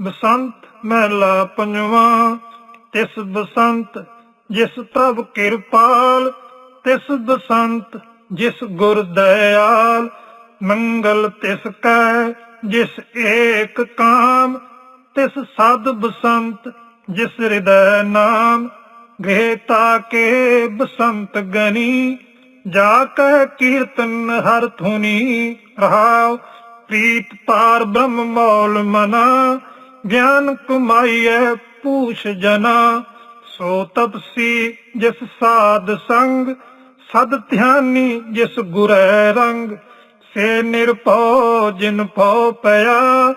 ਬਸੰਤ ਮਹਿਲਾ ਪੰਜਵਾਂ, ਤਿਸ ਬਸੰਤ ਜਿਸ ਪ੍ਰਭ ਕਿਰਪਾਲ, ਤਿਸ ਬਸੰਤ ਜਿਸ ਗੁਰ ਦਇਆਲ, ਮੰਗਲ ਤਿਸ ਕੈ ਜਿਸ ਏਕ ਕਾਮ, ਤਿਸ ਸਦ ਬਸੰਤ ਜਿਸ ਹਿਰਦੈ ਨਾਮ ਗ੍ਰਹਿ ਕੇ ਬਸੰਤ ਗਨੀ, ਜਾ ਕੈ ਕੀਰਤਨ ਹਰ ਧੁਨੀ, ਰਹਾਉ, ਪ੍ਰੀਤ ਪਾਰ ਬ੍ਰਹਮ ਮੌਲ ਮਨਾ ਗਿਆਨ ਕਮਾਈਐ ਪੂਛ ਜਨਾ, ਸੋ ਤਪਸੀ ਜਿਸ ਸਾਧ ਸੰਗ, ਸਦ ਧਿਆਨੀ ਜਿਸ ਗੁਰੈ ਰੰਗ। ਸੇ ਨਿਰਭਉ ਜਿਨ ਭਉ ਪਿਆ,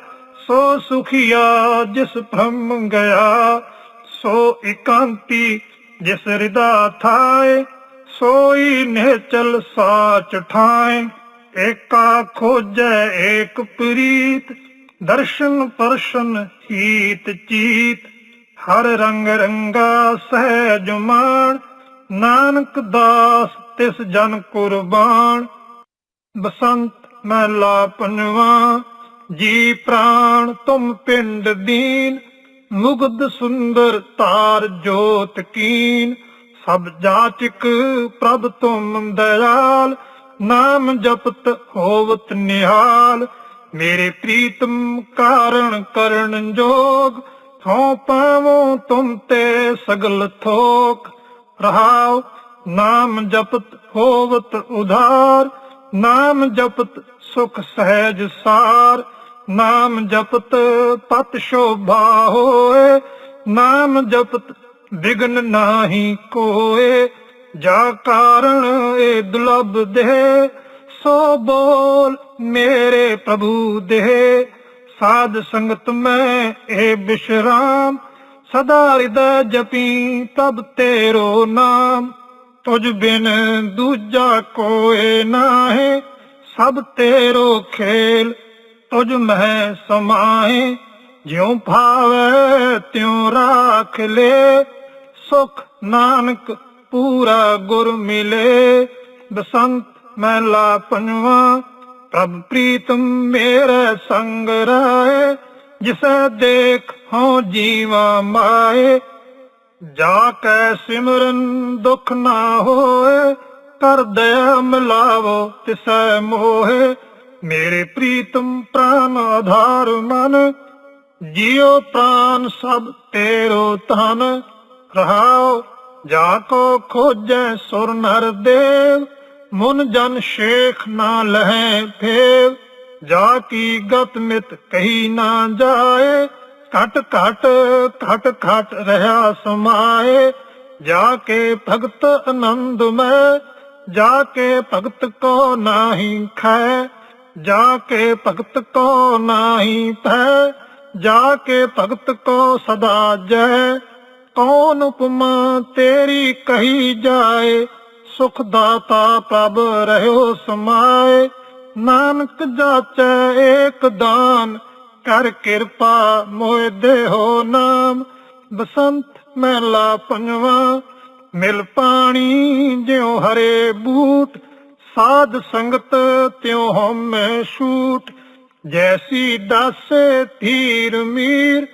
ਸੋ ਸੁਖੀਆ ਜਿਸ ਭ੍ਰਮ ਗਿਆ। ਸੋ ਇਕਾਂਤੀ ਜਿਸ ਹਿਰਦਾ ਥਾਏ, ਸੋਈ ਨਿਹਚਲ ਸਾਚ ਠਾਏ। ਏਕਾ ਖੋਜੈ ਏਕ ਪ੍ਰੀਤ ਦਰਸ਼ਨ ਪਰਸ਼ਨ ਹੀਤ ਚੀਤ, ਹਰ ਰੰਗ ਰੰਗਾ ਸਹਿਜ ਮਾਨ ਨਾਨਕ ਦਾਸ ਤਿਸ ਜਨ ਕੁਰਬਾਨ। ਬਸੰਤ ਮਹਿਲਾ ਪੰਜਵਾ, ਜੀ ਪ੍ਰਾਣ ਤੁਮ ਪਿੰਡ ਦੀਨ, ਮੁਗਧ ਸੁੰਦਰ ਤਾਰ ਜੋਤ ਕੀਨ। ਸਭ ਜਾਚਕ ਪ੍ਰਭ ਤੁਮ ਦਇਆਲ, ਨਾਮ ਜਪਤ ਹੋਵਤ ਨਿਹਾਲ। ਮੇਰੇ ਪ੍ਰੀਤਮ ਕਾਰਣ ਕਰਨ ਜੋਗ, ਥੋਂ ਪਾਵੋ ਤੁਮ ਤੇ ਸਗਲ ਥੋਕ। ਰਹਾਉ, ਨਾਮ ਜਪਤ ਹੋਵਤ ਉਧਾਰ, ਨਾਮ ਜਪਤ ਸੁਖ ਸਹਿਜ ਸਾਰ। ਨਾਮ ਜਪਤ ਪਤ ਸ਼ੋਭਾ ਹੋਏ, ਨਾਮ ਜਪਤ ਵਿਗਨ ਨਾਹੀ ਕੋਏ। ਜਾ ਕਾਰਣ ਏ ਦੁਲਬ ਦੇ ਸੋ ਬੋਲ ਮੇਰੇ ਪ੍ਰਭੂ ਦੇ। ਸਾਧ ਸੰਗਤ ਮੈਂ ਏ ਬਿਸ਼ਰਾਮ, ਸਦਾ ਹਿਰਦੈ ਜਪੀ ਤਬ ਤੇਰੋ ਨਾਮ। ਤੁਝ ਬਿਨ ਦੂਜਾ ਕੋਏ ਨਾਹੀ, ਸਭ ਤੇਰੋ ਖੇਲ ਤੁਝ ਮਹਿ ਸਮਾਏ ਜਿਉ ਭਾਵੈ ਤਿਉ ਰਾਖ ਲੈ, ਸੁਖ ਨਾਨਕ ਪੂਰਾ ਗੁਰ ਮਿਲੇ। ਬਸੰਤ ਮਹਿਲਾ ਪੰਜਵਾ ਪ੍ਰਭ ਪ੍ਰੀਤਮ ਮੇਰੇ ਸੰਗ ਰਾਏ, ਜਿਸੈ ਦੇਖ ਹਉ ਜੀਵਾ ਮਾਏ। ਜਾ ਕੈ ਸਿਮਰਨ ਦੁਖ ਨਾ ਹੋਏ, ਕਰ ਦਇਆ ਮਿਲਾਵੋ ਤਿਸੈ ਮੋਹੇ। ਮੇਰੇ ਪ੍ਰੀਤਮ ਪ੍ਰਾਨ ਆਧਾਰ ਮਨ, ਜਿਉ ਪ੍ਰਾਨ ਸਭ ਤੇਰੋ ਤਨ ਰਹਾਓ ਜਾ ਕੋ ਖੋਜੈ ਸੁਰ ਨਰ ਦੇਵ ਮੁਨ ਜਨ ਸ਼ੇਖ ਨਾ ਲਹੈ ਫੇਵ ਜਾ ਕੀ ਗਤ ਮਿਤ ਕਹੀ ਨਾ ਜਾਏ, ਘਟ ਘਟ ਘਟ ਘਟ ਰਹਾ ਸਮਾਏ, ਜਾ ਕੇ ਭਗਤ ਆਨੰਦ ਮੈਂ, ਜਾ ਕੇ ਭਗਤ ਕੋ ਨਾਹੀ ਖੈ, ਜਾ ਕੇ ਭਗਤ ਕੋ ਨਾਹੀ ਪੈ ਜਾ ਕੇ ਭਗਤ ਕੋ ਸਦਾ ਜੈ, ਕੌਣ ਉਪਮਾ ਤੇਰੀ ਕਹੀ ਜਾਏ ਸੁਖ ਦਾਤਾ ਪ੍ਰਭ ਰਹਿਓ ਸਮਾਏ, ਨਾਨਕ ਜਾਚੈ ਏਕ ਦਾਨ, ਕਰ ਕਿਰਪਾ ਮੋਇ ਦੇਹੋ ਨਾਮ। ਬਸੰਤ ਮਹਿਲਾ ਪੰਜਵਾ, ਮਿਲ ਪਾਣੀ ਜਿਉ ਹਰੇ ਬੂਟ, ਸਾਧ ਸੰਗਤ ਤਿਉ ਹਮੈ ਛੂਟ। ਜੈਸੀ ਦਾਸੇ ਧੀਰ ਮੀਰ,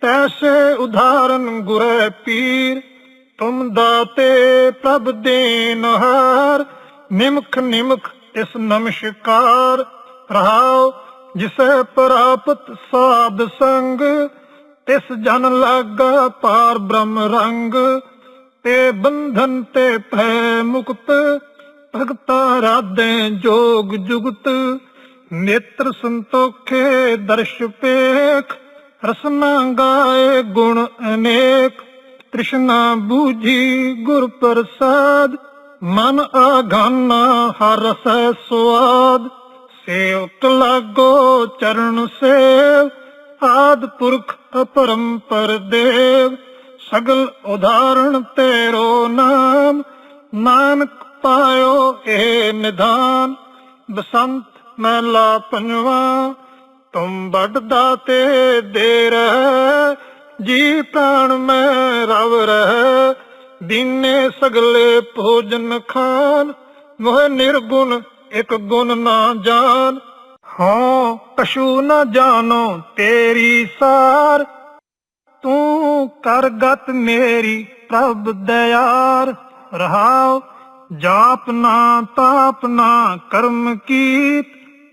ਤੈਸੇ ਉਧਾਰਨ ਗੁਰੇ ਪੀਰ। ਤੁਮ ਦਾਤੇ ਪ੍ਰਭ ਦੇਨ ਹਾਰ, ਨਿਮਖ ਨਿਮਖ ਇਸ ਨਮਸਕਾਰ ਰਹਾਉ ਜਿਸੈ ਪ੍ਰਾਪਤ ਸਾਧ ਸੰਗ, ਤਿਸ ਜਨ ਲਾਗਾ ਪਾਰ ਬ੍ਰਹਮ ਰੰਗ। ਤੇ ਬੰਧਨ ਤੇ ਭੈ ਮੁਕਤ, ਭਗਤਾ ਰਾਧੇ ਜੋਗ ਜੁਗਤ। ਨੇਤਰ ਸੰਤੋਖੇ ਦਰਸ਼ ਪੇਖ, ਰਸਨਾ ਗਾਏ ਗੁਣ ਅਨੇਕ। ਤ੍ਰਿਸ਼ਨਾ ਬੂਝੀ ਗੁਰ ਪ੍ਰਸਾਦ ਮਨ ਆਗਾਨਾ ਹਰ ਰਸੈ ਸਵਾਦ ਸੇਵਕ ਲਾਗੋ ਚਰਨ ਸੇਵ, ਆਦ ਪੁਰਖ ਅਪਰੰਪਰ ਦੇਵ ਸਗਲ ਉਦਾਹਰਣ ਤੇਰੋ ਨਾਮ, ਨਾਨਕ ਪਾਇਓ ਏ ਨਿਧਾਨ। ਬਸੰਤ ਮਹਿਲਾ ਪੰਜਵਾ, ਤੁਮ ਵੱਡ ਦਾਤੇ ਦੇ ਰਹਿ। ਜੀ ਪ੍ਰਾਣ ਮੈਂ ਰਵ ਰਹਿ, ਦੀਨੇ ਸਗਲੇ ਭੋਜਨ ਖਾਨ। ਮੋਹ ਨਿਰਗੁਣ ਇੱਕ ਗੁਣ ਨਾ ਜਾਣ ਹਾਂ ਕਸ਼ੂ ਨਾ ਜਾਣੋ ਤੇਰੀ ਸਾਰ। ਤੂੰ ਕਰਗਤ ਮੇਰੀ ਪ੍ਰਭ ਦਇਆਰ। ਰਹਾਉ ਜਾਪ ਨਾ ਤਾਪ ਨਾ ਕਰਮ ਕੀਤ।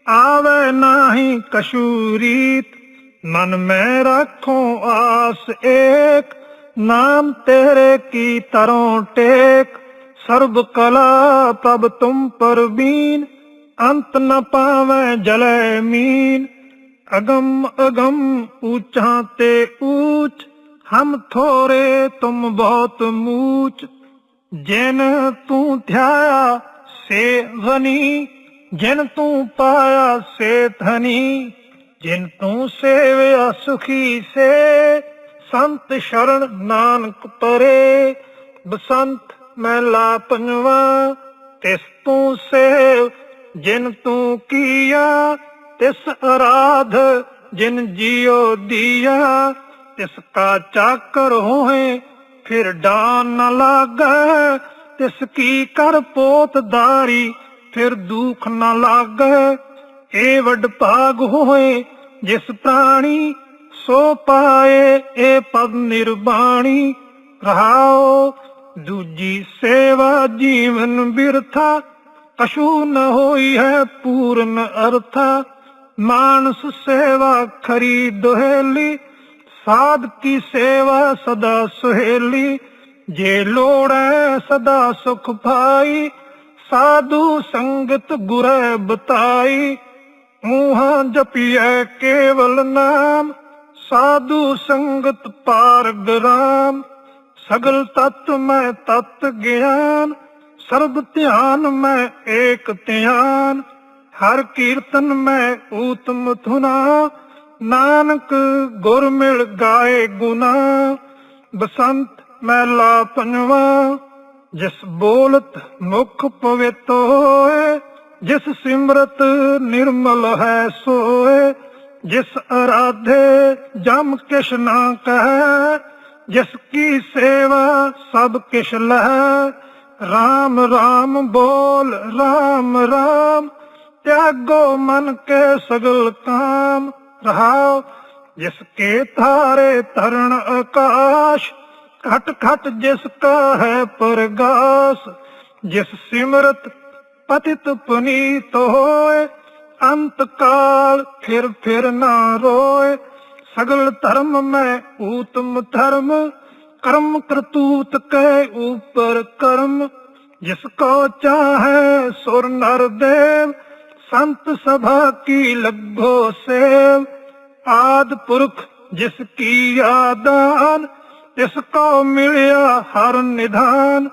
ਆਵੇ ਨਾਹੀ ਕਸ਼ੂਰੀਤ ਮਨ ਮੈਂ ਰੱਖੋ ਆਸ ਏਕ, ਨਾਮ ਤੇਰੇ ਕੀ ਤਰੋਂ ਟੇਕ। ਸਰਬ ਕਲਾ ਪ੍ਰਭ ਤੁਮ ਪਰਬੀਨ ਅੰਤ ਨ ਪਾਵੇਂ ਜਲੇ ਮੀਨ। ਅਗਮ ਅਗਮ ਊਚਾਂ ਤੇ ਊਚ, ਹਮ ਥੋਰੇ ਤੁਮ ਬਹੁਤ ਮੂਚ। ਜਿਨ ਤੂੰ ਧਿਆਇਆ ਸੇ ਗਨੀ ਜਿਨ ਤੂੰ ਪਾਇਆ ਸੇ ਧਨੀ। ਜਿਨ ਤੂੰ ਸੇਵਿਆ ਸੁਖੀ ਸੇ, ਸੰਤ ਸ਼ਰਨ ਨਾਨਕ ਪਰੇ। ਬਸੰਤ ਮਹਿਲਾ ਪੰਜਵਾ, ਤਿਸ ਤੂੰ ਸੇਵ ਜਿਨ ਤੂੰ ਕੀਆ, ਤਿਸ ਅਰਾਧ ਜਿਨ ਜਿਉ ਦੀਆ। ਤਿਸ ਕਾ ਚਾਕਰ ਹੋਏ, ਫਿਰ ਡਾਨ ਨ ਲਾਗੈ, ਤਿਸ ਕੀ ਕਰ ਪੋਤਦਾਰੀ ਫਿਰ ਦੁਖ ਨ ਲਾਗੈ। ਏ ਵੱਡ ਭਾਗ ਹੋਏ, ਜਿਸ ਪ੍ਰਾਣੀ ਸੋ ਪਾਏ, ਏ ਪਦ ਨਿਰਬਾਣੀ। ਰਹਾਓ ਦੂਜੀ ਸੇਵਾ ਜੀਵਨ ਬਿਰਥਾ ਕਛੂ ਨ ਹੋਈ ਹੈ ਪੂਰਨ ਅਰਥਾ। ਮਾਨਸ ਸੇਵਾ ਖਰੀ ਦੁਹੇਲੀ, ਸਾਧ ਕੀ ਸੇਵਾ ਸਦਾ ਸੁਹੇਲੀ। ਜੇ ਲੋੜੈ ਸਦਾ ਸੁਖ ਭਾਈ ਸਾਧੂ ਸੰਗਤ ਗੁਰੈ ਬਤਾਈ। ਮੂਹਾਂ ਜਪੀਐ ਕੇਵਲ ਨਾਮ, ਸਾਧੂ ਸੰਗਤ ਪਾਰ ਗ੍ਰਾਮ ਸਗਲ ਤਤ ਮੈਂ ਤਤ ਗਿਆਨ, ਸਰਬ ਧਿਆਨ ਮੈਂ ਏਕ ਧਿਆਨ। ਹਰ ਕੀਰਤਨ ਮੈਂ ਊਤਮ ਧੁਨਾ, ਨਾਨਕ ਗੁਰ ਮਿਲ ਗਾਏ ਗੁਨਾ। ਬਸੰਤ ਮਹਿਲਾ ਪੰਜਵਾ, ਜਿਸ ਬੋਲਤ ਮੁਖ ਪਵਿੱਤ ਹੋਏ ਜਿਸ ਸਿਮਰਤ ਨਿਰਮਲ ਹੈ ਸੋਏ, ਜਿਸ ਅਰਾਧੇ ਜਮ ਕਿਛ ਨਾ ਕਹੈ, ਜਿਸ ਕੀ ਸੇਵਾ ਸਭ ਕਿਛ ਲਹੈ। RAM RAM ਬੋਲ RAM RAM ਤਿਆਗੋ ਮਨ ਕੇ ਸਗਲ ਕਾਮ। ਰਹਾਓ, ਜਿਸ ਕੇ ਥਾਰੇ ਤਰਣ ਆਕਾਸ਼, ਖਟ ਖਟ ਜਿਸ ਕਾ ਹੈ ਪਰਗਾਸ, ਜਿਸ ਸਿਮਰਤ ਪਤਿਤ ਪੁਨੀਤ ਹੋਏ, ਅੰਤ ਕਾਲ ਫਿਰ ਫਿਰ ਨਾ ਰੋਏ। ਸਗਲ ਧਰਮ ਮੈਂ ਊਤਮ ਧਰਮ, ਕਰਮ ਕਰਤੂਤ ਕੈ ਉਪਰ ਕਰਮ। ਜਿਸ ਕੋ ਚਾਹੈ ਸੁਰ ਨਰ ਦੇਵ, ਸੰਤ ਸਭਾ ਕੀ ਲੱਗੋ ਸੇਵ। ਆਦ ਪੁਰਖ ਜਿਸ ਕੀ ਆਦਾਨ, ਤਿਸ ਕੋ ਮਿਲਿਆ ਹਰ ਨਿਧਾਨ।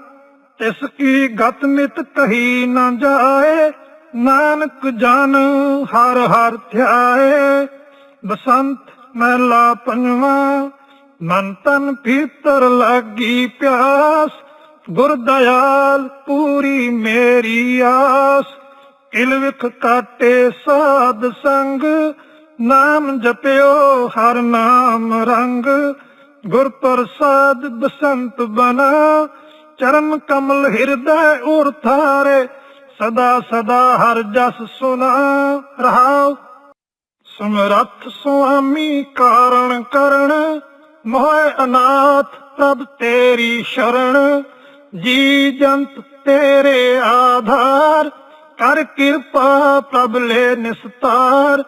ਤਿਸ ਕੀ ਗਤ ਮਿਤ ਕਹੀ ਨਾ ਜਾਏ, ਨਾਨਕ ਜਨ ਹਰ ਹਰ ਧਿਆਏ। ਬਸੰਤ ਮਹਿਲਾ ਪੰਜਵਾ, ਮਨ ਤਨ ਭੀਤਰ ਲੱਗੀ ਪਿਆਸ, ਗੁਰ ਦਇਆਲ ਪੂਰੀ ਮੇਰੀ ਆਸ। ਕਿਲ ਵਿਖ ਕਾਟੇ ਸਾਧ ਸੰਗ, ਨਾਮ ਜਪਿਓ ਹਰ ਨਾਮ ਰੰਗ। ਗੁਰ ਪ੍ਰਸਾਦ ਬਸੰਤ ਬਨਾ ਚਰਨ ਕਮਲ ਹਿਰਦੈ ਉਰ ਥਾਰੇ, ਸਦਾ ਸਦਾ ਹਰ ਜਸ ਸੁਨਾ ਰਹਾਉ। ਸਮਰੱਥ ਸੁਆਮੀ ਕਾਰਣ ਕਰਣ ਮੋਹਿ ਅਨਾਥ ਪ੍ਰਭ ਤੇਰੀ ਸ਼ਰਣ ਜੀ ਜੰਤ ਤੇਰੇ ਆਧਾਰ, ਕਰ ਕਿਰਪਾ ਪ੍ਰਭ ਲੈ ਨਿਸਤਾਰ।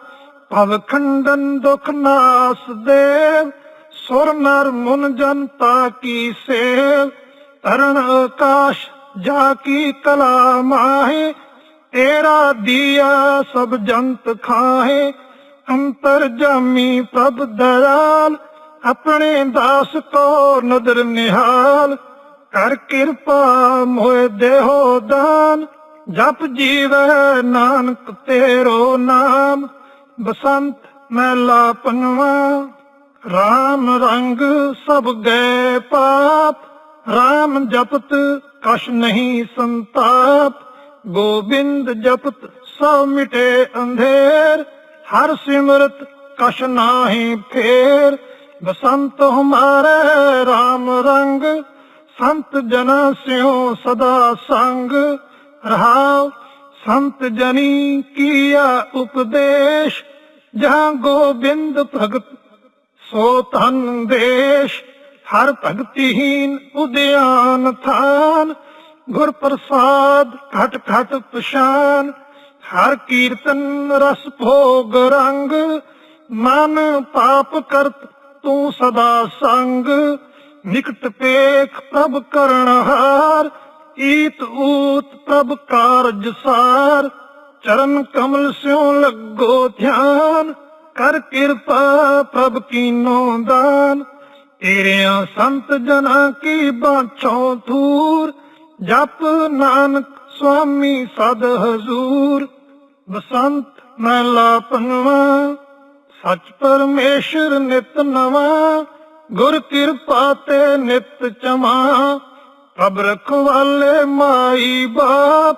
ਭਵ ਖੰਡਨ ਦੁਖ ਨਾਸ ਦੇਵ, ਸੁਰ ਨਰ ਮੁਨ ਜਨਤਾ ਕੀ ਸੇਵ। ਤਰਨ ਆਕਾਸ਼ ਜਾ ਕੀ ਕਲਾ ਮਾਹੇ, ਤੇਰਾ ਦੀਆ ਸਭ ਜੰਤ ਖਾਹੇ। ਅੰਤਰ ਜਾਮੀ ਪ੍ਰਭ ਦਇਆਲ, ਆਪਣੇ ਦਾਸ ਕੋ ਨਦਰ ਨਿਹਾਲ। ਕਰ ਕਿਰਪਾ ਮੋਏ ਦੇਹੋ ਦਾਨ, ਜਪ ਜੀਵੈ ਨਾਨਕ ਤੇਰੋ ਨਾਮ। ਬਸੰਤ ਮਹਿਲਾ ਪੰਜਵਾ RAM ਰੰਗ ਸਭ ਗਏ ਪਾਪ। RAM ਜਪਤ, ਕਛ ਨਹੀਂ ਸੰਤਾਪ। ਗੋਬਿੰਦ ਜਪਤ, ਸਭ ਮਿਟੇ ਅੰਧੇਰ। ਹਰ ਸਿਮਰਤ, ਕਛ ਨਾਹੀ ਫੇਰ। ਬਸੰਤ ਹਮਾਰੇ RAM ਰੰਗ। ਸੰਤ ਜਨਾ ਸਿਓ ਸਦਾ ਸੰਗ। ਰਹਾਉ, ਸੰਤ ਜਨੀ ਕੀਆ ਉਪਦੇਸ਼। ਜਹਾਂ ਗੋਬਿੰਦ ਭਗਤ, ਸੋ ਤਨ ਦੇਸ਼। ਹਰ ਭਗਤਹੀਨ ਉਦਿਆਨ ਥਾਨ, ਗੁਰ ਪ੍ਰਸਾਦ ਘਟ ਘਟ ਪਛਾਨ, ਹਰ ਕੀਰਤਨ ਰਸ ਭੋਗ ਰੰਗ, ਮਨ ਪਾਪ ਕਰਤ ਤੂੰ ਸਦਾ ਸੰਗ, ਨਿਕਟ ਪੇਖ ਪ੍ਰਭ ਕਰਨ ਹਾਰ, ਈਤ ਊਤ ਪ੍ਰਭ ਕਾਰਜ ਸਾਰ, ਚਰਨ ਕਮਲ ਸਿਉ ਲੱਗੋ ਧਿਆਨ, ਕਰ ਕਿਰਪਾ ਪ੍ਰਭ ਕੀਨੋ ਦਾਨ। ਤੇਰਿਆਂ ਸੰਤ ਜਨਾਂ ਕੀ ਬਾਛੋਂ ਥੂਰ ਜਪ ਨਾਨਕ ਸੁਆਮੀ ਸਦ ਹਜ਼ੂਰ। ਬਸੰਤ ਮਹਿਲਾ ਪੰਜਵਾ, ਸੱਚ ਪਰਮੇਸ਼ਰ ਨਿਤ ਨਵਾਂ। ਗੁਰ ਕਿਰਪਾ ਤੇ ਨਿਤ ਚਮਾ। ਪ੍ਰਭ ਰਖਵਾਲੇ ਮਾਈ ਬਾਪ,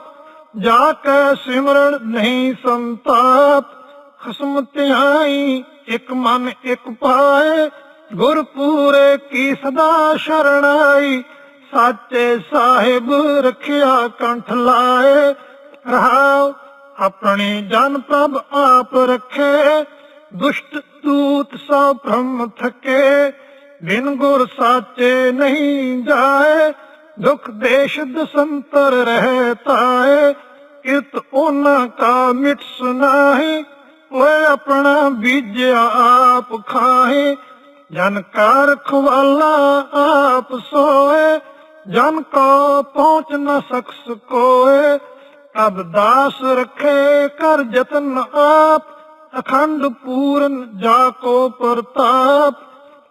ਜਾ ਕੇ ਸਿਮਰਨ ਨਹੀਂ ਸੰਤਾਪ। ਖਸਮ ਧਿਆਈ ਇੱਕ ਮਨ ਇੱਕ ਪਾਏ ਗੁਰ ਪੂਰੇ ਕੀ ਸਦਾ ਸ਼ਰਣਾਈ ਸਾਚੇ ਸਾਹਿਬ ਰਖਿਆ ਕੰਠ ਲਾਏ। ਰਹਾਉ ਆਪਣੇ ਜਨ ਪ੍ਰਭ ਆਪ ਰਖੇ। ਦੁਸ਼ਟ ਦੂਤ ਸਭ ਭ੍ਰਮ ਥਕੇ। ਬਿਨ ਗੁਰ ਸਾਚੇ ਨਹੀਂ ਜਾਏ। ਦੁਖ ਦੇਸ਼ ਦਸੰਤਰ ਰਹਿ ਤਾਏ। ਕਿਰਤ ਉਹਨਾਂ ਕਾ ਮਿਟ ਸੁਨਾਹੀ ਓਏ ਆਪਣਾ ਬੀਜਿਆ ਆਪ ਖਾਹੀ। ਜਨ ਕਾ ਰਖਵਾਲਾ ਆਪ ਸੋਏ, ਜਨ ਕੋ ਪਹੁੰਚ ਨ ਸਕਸ ਕੋਏ। ਤਬ ਦਾਸ ਰਖੇ ਕਰ ਜਤਨ ਆਪ, ਅਖੰਡ ਪੂਰਨ ਜਾ ਕੋ ਪ੍ਰਤਾਪ।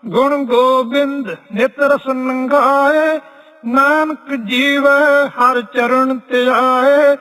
ਗੁਣ ਗੋਬਿੰਦ ਨਿਤ ਰਸ ਨੰਗਾਏ, ਨਾਨਕ ਜੀਵ ਹਰ ਚਰਨ ਤੇ ਆਏ